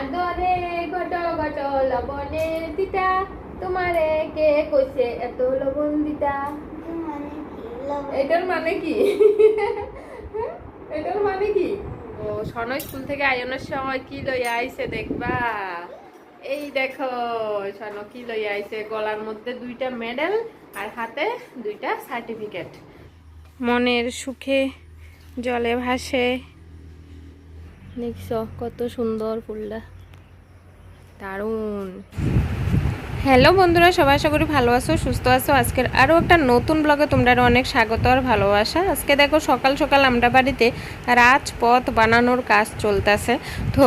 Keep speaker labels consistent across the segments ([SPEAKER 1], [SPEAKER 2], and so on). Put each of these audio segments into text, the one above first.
[SPEAKER 1] আদরে ঘট ঘট লবণে দিতা। তোমারে কে কইছে এত লবণ দিতা? এটার মানে কি? এটার মানে কি? ও সন স্কুল থেকে আয়নের সময় কি লই আইছে দেখবা? এই দেখো সন কি লই আইছে? গলার মধ্যে দুইটা মেডেল আর হাতে দুইটা সার্টিফিকেট। মনের সুখে জলে ভাসে দেখছ কত সুন্দর ফুলটা। দারুণ। হ্যালো বন্ধুরা, সবাই আশা করি ভালো আছো, সুস্থ আছো। আজকের আরও একটা নতুন ব্লগে তোমরা অনেক স্বাগত আর ভালোবাসা। আজকে দেখো সকাল সকাল আমরা বাড়িতে রাজপথ বানানোর কাজ চলতেছে। তো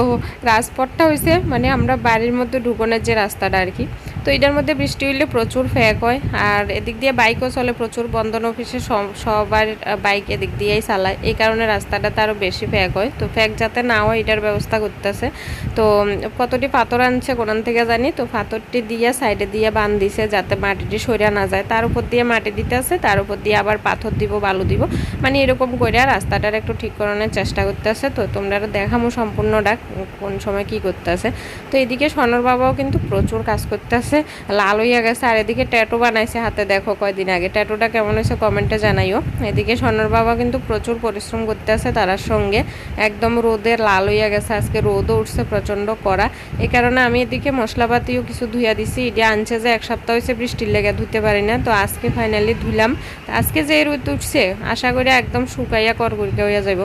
[SPEAKER 1] রাজপথটা হয়েছে মানে আমরা বাড়ির মধ্যে ঢুকনের যে রাস্তাটা আর কি। তো এটার মধ্যে বৃষ্টি হইলে প্রচুর ফ্যাক হয়। আর এদিক দিয়ে বাইকও চলে প্রচুর, বন্ধন অফিসে সব- সবার বাইক এদিক দিয়েই চালায়। এই কারণে রাস্তাটাতে আরও বেশি ফ্যাক হয়। তো ফ্যাক যাতে না হয় এটার ব্যবস্থা করতেছে। তো কতটি পাথর আনছে কোরআন থেকে জানি। তো পাথরটি দিয়ে সাইডে দিয়ে বান দিছে যাতে মাটিটি সরিয়া না যায়। তার উপর দিয়ে মাটি দিতে আছে, তার উপর দিয়ে আবার পাথর দিব, বালু দিব। মানে এরকম করে রাস্তাটার একটু ঠিক করানোর চেষ্টা করতেছে। তো তোমরা আরও দেখামো সম্পূর্ণটা কোন সময় কি করতেছে। তো এদিকে সনর বাবাও কিন্তু প্রচুর কাজ করতে করতেছে। লাল হইয়া গেছে, আর এদিকে ট্যাটু বানাইছে হাতে, দেখো কয়দিন আগে। ট্যাটুটা কেমন হয়েছে কমেন্টে জানাইও। এদিকে সনর বাবা কিন্তু প্রচুর পরিশ্রম করতে করতেছে তার সঙ্গে। একদম রোদে লাল হইয়া গেছে, আজকে রোদও উঠছে প্রচণ্ড করা এই কারণে আমি এদিকে মশলাপাতিও কিছু ধুইয়া দিছি। এটা আনছে যে এক সপ্তাহ হয়েছে বৃষ্টির লেগে ধুতে পারি না। তো আজকে ফাইনালি ধুলাম আজকে যে রোদ উঠছে, আশা করি একদম শুকাইয়া করকরিকা হইয়া যাব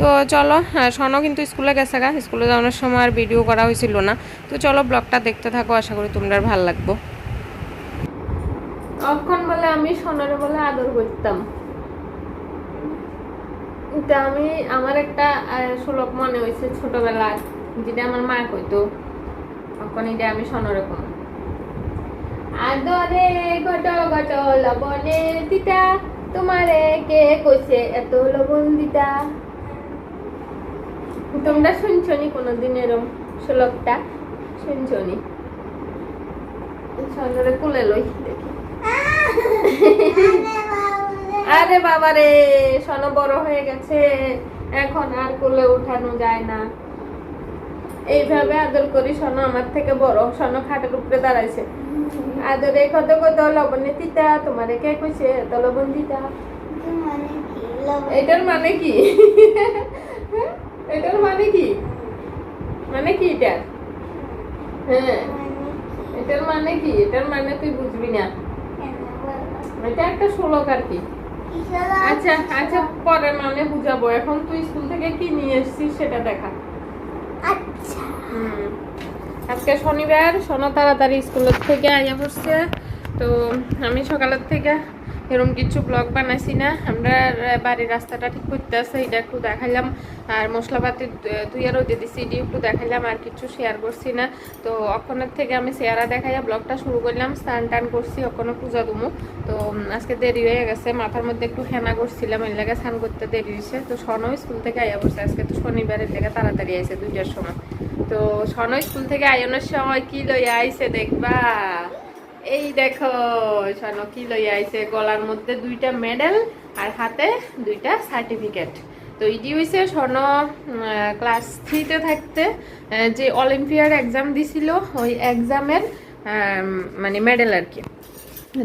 [SPEAKER 1] তো চলো হ্যাঁ, সনও কিন্তু স্কুলে গেছে গা। স্কুলে যাওয়ানোর সময় আর ভিডিও করা হয়েছিল না। তো চলো ব্লগটা দেখতে থাকো আশা করি তোমরা ভালো লাগবো। অক্ষণ বলে আমি সোনার বলে আদর করতাম। এটা আমি আমার একটা শ্লোক মনে হয়েছে ছোটবেলায় যেটা আমার মা কইতো তখন এটা আমি সোনার কম। আদরে ঘট ঘট লবণে দিতা তোমারে কে কইছে এত লবণ দিতা? তোমরা শুনছনি কোনোদিন এরম শ্লোকটা? শুনছনি? সোনারে কুলে লই দেখি। আরে বাবা রে সন বড় হয়ে গেছে। এখন আর কোলে উঠানো যায় না। এইভাবে আদর করি সন আমার থেকে বড়। সন খাটের উপরে দাঁড়াইছে। আদরে কত কত লবণে দিতা? তোমারে কে কইছে? এত লবণ দিতা? এটার মানে কি? এটার মানে কি? মানে কি এটা? হ্যাঁ। এটার মানে কি? এটার মানে তুই বুঝবি না। এটা একটা শ্লোক আর কি। আচ্ছা আচ্ছা পরে মানে বুঝাবো। এখন তুই স্কুল থেকে কি নিয়ে এসেছিস সেটা দেখা।
[SPEAKER 2] আচ্ছা।
[SPEAKER 1] আজকে শনিবার সোনা তাড়াতাড়ি স্কুলের থেকে আইয়া পড়ছে। তো আমি সকালের থেকে এরকম কিছু ব্লগ বানাইছি না। আমরা বাড়ির রাস্তাটা ঠিক করতে আছে এটা একটু দেখাইলাম। আর মশলাপাতি তুই আরও দিছি এটি একটু দেখাইলাম, আর কিছু শেয়ার করছি না। তো অক্ষণের থেকে আমি শেয়ারা দেখাইয়া ব্লগটা শুরু করলাম, স্নান টান করছি, অক্ষণে পূজা দুমু। তো আজকে দেরি হয়ে গেছে, মাথার মধ্যে একটু হেনা করছিলাম, এর লেগে স্নান করতে দেরি হয়েছে। তো সনও স্কুল থেকে আইয়া পড়ছে, আজকে তো শনিবারের লেগে তাড়াতাড়ি আইছে দুইটার সময়। তো সন স্কুল থেকে আয়নের সময় কি লইয়া আইছে দেখবা? এই দেখো সন কি লইয়া আইছে? গলার মধ্যে দুইটা মেডেল আর হাতে দুইটা সার্টিফিকেট। তো ইডি হয়েছে স্বর্ণ ক্লাস থ্রিতে থাকতে যে অলিম্পিয়ার এক্সাম দিছিল, ওই এক্সামের মানে মেডেল আর কি।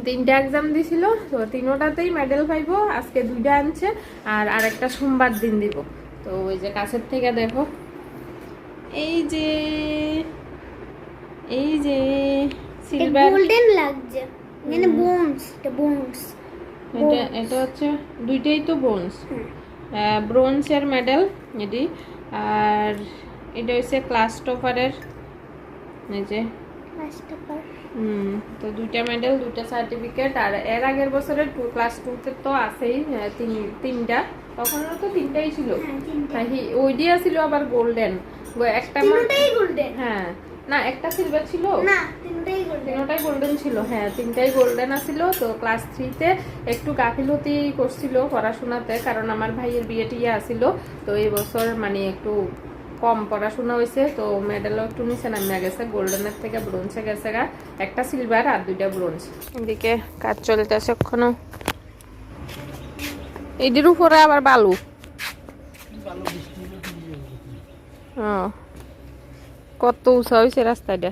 [SPEAKER 1] তিনটা এক্সাম দিছিল, তো তিনোটাতেই মেডেল পাইবো, আজকে দুইটা আনছে, আর আরেকটা সোমবার দিন দিব। তো ওই যে কাছের থেকে দেখো, এই যে এই যে সিলভার
[SPEAKER 2] গোল্ডেন লাগছে। মানে বোনস এটা বোনস
[SPEAKER 1] এটা এটা হচ্ছে দুইটাই তো ব্রোঞ্জ ব্রোঞ্জের মেডেল এটি। আর এটা হচ্ছে ক্লাস টপারের এই যে। হুম তো দুইটা মেডেল দুইটা সার্টিফিকেট আর এর আগের বছরের টু ক্লাস টুতে তো আছেই তিন তিনটা। তখনও তো তিনটাই ছিল। হ্যাঁ হি- ওইটিয়া ছিল আবার গোল্ডেন একটা
[SPEAKER 2] গোল্ডেন
[SPEAKER 1] হ্যাঁ। না একটা সিলভার ছিল।
[SPEAKER 2] না তিনটাই গোল্ডেন
[SPEAKER 1] ছিল হ্যাঁ তিনটাই গোল্ডেন আসছিল তো ক্লাস থ্রিতে একটু গাফিলতি করছিল পড়াশোনাতে কারণ আমার ভাইয়ের বিয়ে টিয়ে আসছিল তো এই বছর মানে একটু কম পড়াশোনা হয়েছে তো মেডেলও একটু নিচে নামিয়ে গেছে গোল্ডেনের থেকে ব্রোঞ্জে গেছে গা একটা সিলভার আর দুইটা ব্রোঞ্জ এদিকে কাজ চলতেছে এখনও। এটির উপরে আবার বালু। কত উঁচা হয়েছে রাস্তাটা।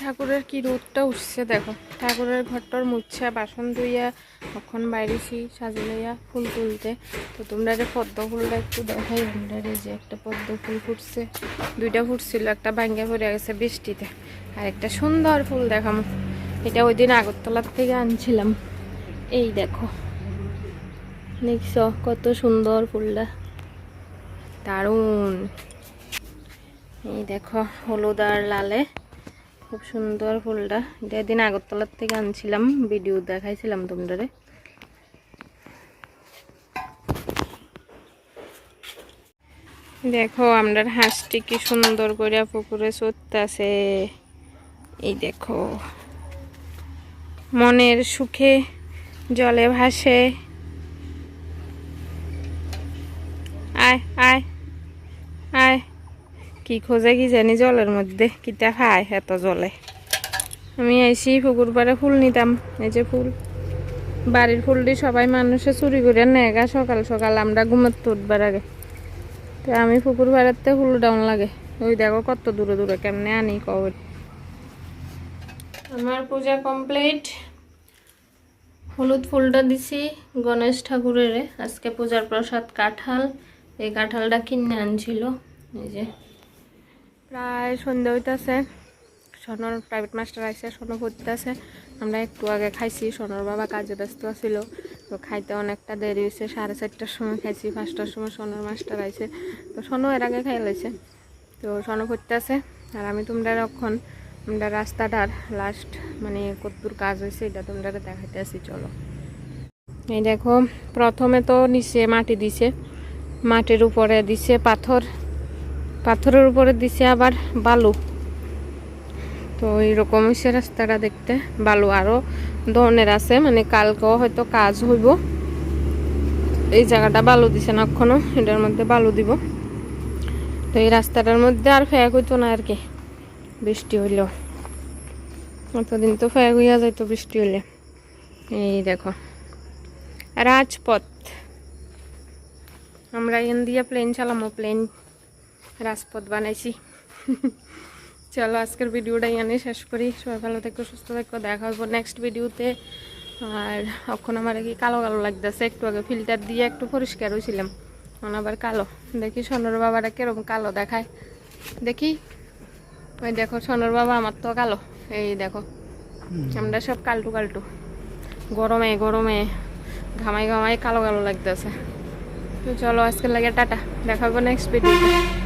[SPEAKER 1] ঠাকুরের কি রোদটা উঠছে দেখো। ঠাকুরের ঘরটার মুচ্ছা বাসন ধুইয়া কখন বাইরেছি সাজিলাইয়া ফুল তুলতে। তো তোমরা যে পদ্ম ফুলটা একটু দেখাই, আমরা যে একটা পদ্ম ফুল ফুটছে, দুইটা ফুটছিল, একটা ভাঙ্গা পড়ে গেছে বৃষ্টিতে। আর একটা সুন্দর ফুল দেখাম। এটা ওই দিন আগরতলার থেকে আনছিলাম। এই দেখো। দেখছ কত সুন্দর ফুলটা। দারুণ। এই দেখো, হলুদ আর লালে। খুব সুন্দর ফুলটা। এটা দিন আগরতলার থেকে আনছিলাম, ভিডিও দেখাইছিলাম তোমরা দেখো, আমরা হাঁসটি কি সুন্দর করে পুকুরে চড়তেছে। এই দেখো, মনের সুখে জলে ভাসে। কি খোঁজে কি জানি জলের মধ্যে কিটা খায় এত জলে। আমি আইসি পুকুর পাড়ে ফুল নিতাম, এই যে ফুল। বাড়ির ফুলটি সবাই মানুষে চুরি করে নেগা সকাল সকাল আমরা ঘুমাতে উঠবার আগে। তো আমি পুকুর পাড়াতে ফুল ডাউন লাগে। ওই দেখো কত দূরে দূরে কেমনে আনি কবে আমার পূজা কমপ্লিট। হলুদ ফুলটা দিছি গণেশ ঠাকুরের। আজকে পূজার প্রসাদ কাঁঠাল। এই কাঁঠালটা কিনে আনছিল, এই যে প্রায় সন্ধ্যা হইতেছে। সোনর প্রাইভেট মাস্টার আইসে সোনো পড়তেছে আমরা একটু আগে খাইছি, সোনর বাবা কাজে ব্যস্ত ছিল তো খাইতে অনেকটা দেরি হয়েছে সাড়ে চারটার সময় খাইছি, পাঁচটার সময় সোনর মাস্টার আইসে তো সোনো এর আগে খাই লাইছে। তো সোনো পড়তেছে আর আমি তোমরা এখন, আমরা রাস্তাটার লাস্ট মানে কতদূর কাজ হয়েছে এটা তোমরা দেখাইতে আসি, চলো। এই দেখো, প্রথমে তো নিচে মাটি দিছে। মাটির উপরে দিছে পাথর। পাথরের উপরে দিছে আবার বালু। তো এইরকম হচ্ছে রাস্তাটা দেখতে। বালু আরও ধরনের আছে মানে কালকেও হয়তো কাজ হইব। এই জায়গাটা বালু দিছে না এখনও, এটার মধ্যে বালু দিব। তো এই রাস্তাটার মধ্যে আর ফেক হইতো না আর কি, বৃষ্টি হইলেও অতদিন তো ফেক হইয়া যাইতো বৃষ্টি হইলে। এই দেখো, রাজপথ। আমরা এখান দিয়ে প্লেন চালামো প্লেন রাজপথ বানাইছি। চলো আজকের ভিডিওটা এখানে শেষ করি। সবাই ভালো থেকো, সুস্থ থেকো, দেখা হইব নেক্সট ভিডিওতে। আর এখন আমার কি কালো কালো লাগতেছে, একটু আগে ফিল্টার দিয়ে একটু পরিষ্কার হয়েছিলাম এখন আবার কালো। দেখি সোনর বাবাটা কীরকম কালো দেখায়। দেখি। ওই দেখো, সোনর বাবা আমার তো কালো। এই দেখো, আমরা সব কালটু কালটু। গরমে গরমে, ঘামাই ঘামাই কালো কালো লাগতেছে। চলো আজকে লাগে টাটা। দেখাবো নেক্সট ভিডিওতে